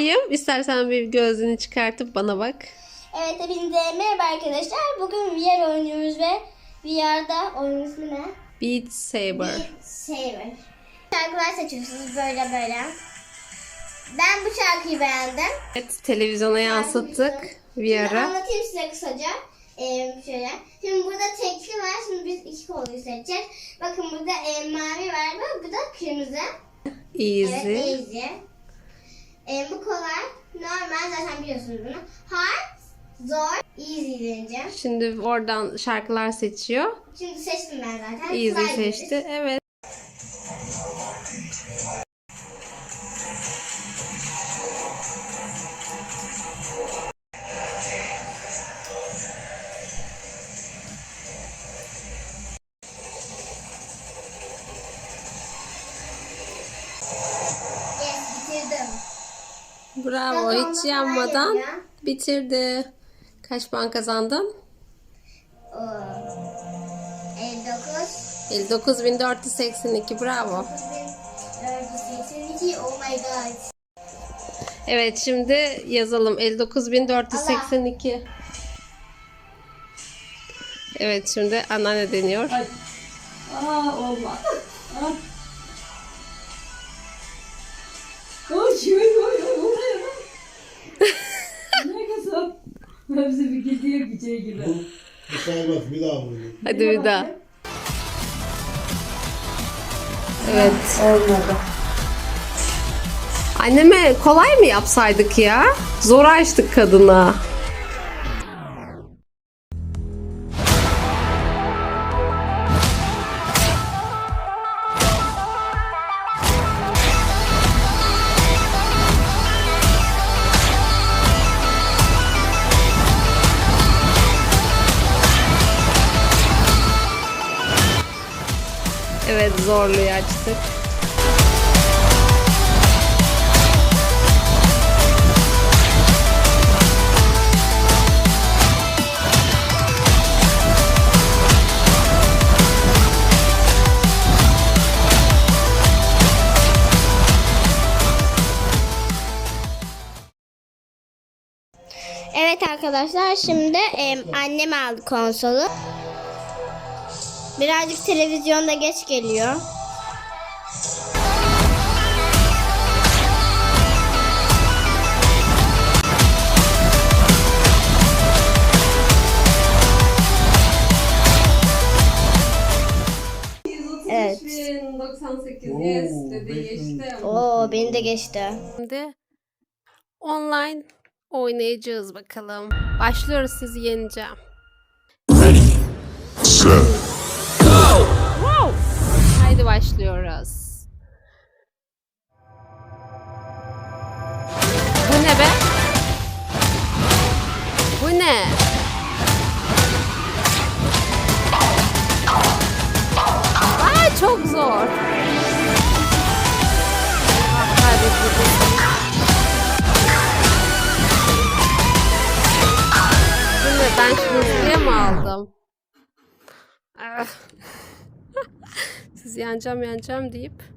İstersen bir gözlüğünü çıkartıp bana bak. Evet hepinize merhaba arkadaşlar. Bugün VR oynuyoruz ve VR'da oyunun ismi ne? Beat Saber. Beat Saber. Şarkılar seçiyorsunuz böyle böyle. Ben bu şarkıyı beğendim. Evet, televizyona yansıttık Şimdi VR'ı. anlatayım size kısaca. Ee, şöyle. Şimdi burada tekli var. Şimdi biz iki konuyu seçeceğiz. Bakın burada e, mavi var. Bu, bu da kırmızı. Evet, Easy. Ee, bu kolay. Normal zaten biliyorsunuz bunu. Hard, zor, easy deneyeceğim. Şimdi oradan şarkılar seçiyor. Şimdi seçtim ben zaten. Easy Kolay seçti. deriz. Evet. Bravo. Hiç yanmadan bitirdi. Kaç puan kazandın? Oo. 59. 59.482. Bravo. 482. Oh my god. Evet şimdi yazalım. 59.482. Evet şimdi anneanne deniyor. Aa olmaz. Ah. Hepsi bir gidiyor gideceği gibi. Bu saymaz bir daha vurdu. Hadi bir daha. Evet. Olmadı. Anneme kolay mı yapsaydık ya? Zor açtık kadına. Evet zorluyu açtık. Evet arkadaşlar şimdi e, annem aldı konsolu. Birazcık televizyonda geç geliyor. Evet. 98 Oo, yes dedi geçti. Oo beni de geçti. Şimdi online oynayacağız bakalım. Başlıyoruz sizi yeneceğim. Bu ne? Ay çok zor. Bu ne? Ben şunu mı aldım? Ah. Siz yeneceğim yeneceğim deyip